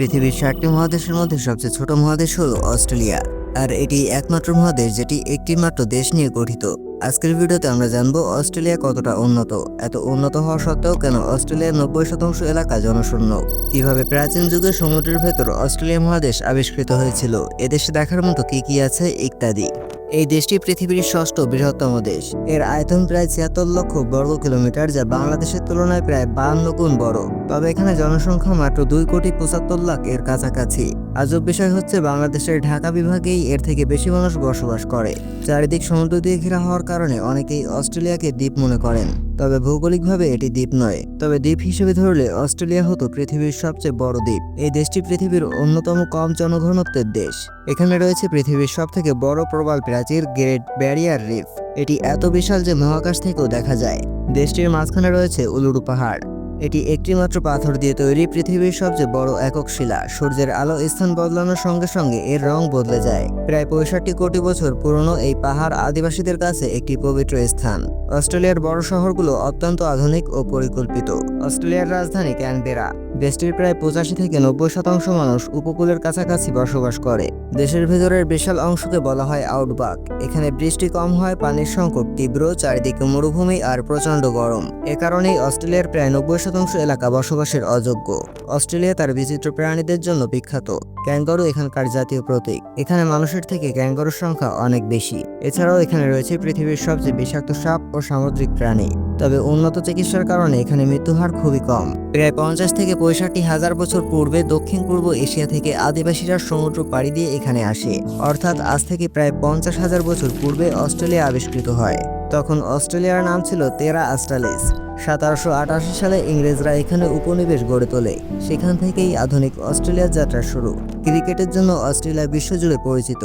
পৃথিবীর ষাটটি মহাদেশের মধ্যে সবচেয়ে ছোট মহাদেশ হলো অস্ট্রেলিয়া। আর এটি একমাত্র মহাদেশ যেটি একটি মাত্র দেশ নিয়ে গঠিত। আজকের ভিডিওতে আমরা জানব অস্ট্রেলিয়া কতটা উন্নত। এত উন্নত হওয়া সত্ত্বেও কেন অস্ট্রেলিয়ার নব্বই শতাংশ এলাকা জনশূন্য? কীভাবে প্রাচীন যুগে সমুদ্রের ভেতর অস্ট্রেলিয়া মহাদেশ আবিষ্কৃত হয়েছিল? এদেশে দেখার মতো কি কি আছে ইত্যাদি। এই দেশটি পৃথিবীর ষষ্ঠ বৃহত্তম দেশ। এর আয়তন প্রায় ছিয়াত্তর লক্ষ বর্গ কিলোমিটার, যা বাংলাদেশের তুলনায় প্রায় বান্ন গুণ বড়। তবে এখানে জনসংখ্যা মাত্র দুই কোটি পঁচাত্তর লাখ এর কাছাকাছি। আজব বিষয় হচ্ছে, বাংলাদেশের ঢাকা বিভাগেই এর থেকে বেশি মানুষ বসবাস করে। চারিদিক সমুদ্র দিয়ে ঘেরা হওয়ার কারণে অনেকেই অস্ট্রেলিয়াকে দ্বীপ মনে করেন। তবে ভৌগোলিকভাবে এটি দ্বীপ নয়। তবে দ্বীপ হিসেবে ধরলে অস্ট্রেলিয়া হতো পৃথিবীর সবচেয়ে বড় দ্বীপ। এই দেশটি পৃথিবীর অন্যতম কম জনঘনত্বের দেশ। এখানে রয়েছে পৃথিবীর সবথেকে বড় প্রবাল প্রাচীর গ্রেট ব্যারিয়ার রিফ। এটি এত বিশাল যে মহাকাশ থেকেও দেখা যায়। দেশটির মাঝখানে রয়েছে উলুরু পাহাড়। এটি একটিমাত্র পাথর দিয়ে তৈরি পৃথিবীর সবচেয়ে বড় একক শিলা। সূর্যের আলো স্থান বদলানোর সঙ্গে সঙ্গে এর রং বদলে যায়। প্রায় পঁয়ষট্টি কোটি বছর পুরনো এই পাহাড় আদিবাসীদের কাছে একটি পবিত্র স্থান। অস্ট্রেলিয়ার বড় শহরগুলো অত্যন্ত আধুনিক ও পরিকল্পিত। অস্ট্রেলিয়ার রাজধানী ক্যানবেরা। দেশটির প্রায় পঁচাশি থেকে নব্বই শতাংশ মানুষ উপকূলের কাছাকাছি বসবাস করে। দেশের ভেতরের বিশাল অংশকে বলা হয় আউটবাক। এখানে বৃষ্টি কম হয়, পানির সংকট তীব্র, চারিদিকে মরুভূমি আর প্রচণ্ড গরম। এ কারণেই অস্ট্রেলিয়ার প্রায় নব্বই শতাংশ এলাকা বসবাসের অযোগ্য। অস্ট্রেলিয়া তার বিচিত্র প্রাণীদের জন্য বিখ্যাত। ক্যাঙ্গারু এখানকার জাতীয় প্রতীক। এখানে মানুষের থেকে ক্যাঙ্গারুর সংখ্যা অনেক বেশি। এছাড়াও এখানে রয়েছে পৃথিবীর সবচেয়ে বিষাক্ত সাপ ও সামুদ্রিক প্রাণী। তবে উন্নত চিকিৎসার কারণে এখানে মৃত্যুহার খুবই কম। প্রায় পঞ্চাশ থেকে পঁয়ষট্টি হাজার বছর পূর্বে দক্ষিণ পূর্ব এশিয়া থেকে আদিবাসীরা সমুদ্র পাড়ি দিয়ে এখানে আসে। অর্থাৎ আজ থেকে প্রায় পঞ্চাশ হাজার বছর পূর্বে অস্ট্রেলিয়া আবিষ্কৃত হয়। তখন অস্ট্রেলিয়ার নাম ছিল তেরা আস্ট্রালিস সতেরোশো আটাশি সালে ইংরেজরা এখানে উপনিবেশ গড়ে তোলে। সেখান থেকেই আধুনিক অস্ট্রেলিয়ার যাত্রা শুরু। ক্রিকেটের জন্য অস্ট্রেলিয়া বিশ্বজুড়ে পরিচিত।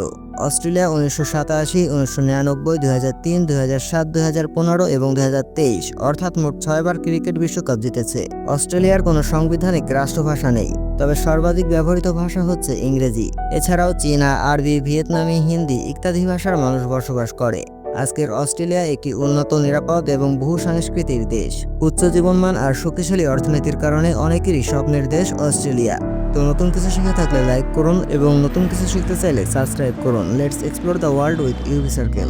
অস্ট্রেলিয়া উনিশশো সাতাশি, উনিশশো নিরানব্বই, দুই হাজার তিন হাজার সাত পনেরো এবং দুই হাজার তেইশ অর্থাৎ মোট ছয়বার ক্রিকেট বিশ্বকাপ জিতেছে। অস্ট্রেলিয়ার কোনো সাংবিধানিক রাষ্ট্রভাষা নেই, তবে সর্বাধিক ব্যবহৃত ভাষা হচ্ছে ইংরেজি। এছাড়াও চীনা, আরবি, ভিয়েতনামি, হিন্দি ইত্যাদি ভাষার মানুষ বসবাস করে। আজকের অস্ট্রেলিয়া একটি উন্নত, নিরাপদ এবং বহু সাংস্কৃতিক দেশ। উচ্চ জীবনমান আর শক্তিশালী অর্থনীতির কারণে অনেকেরই স্বপ্নের দেশ অস্ট্রেলিয়া। তো নতুন কিছু শিখে থাকলে লাইক করুন এবং নতুন কিছু শিখতে চাইলে সাবস্ক্রাইব করুন। Let's explore the world with UB circle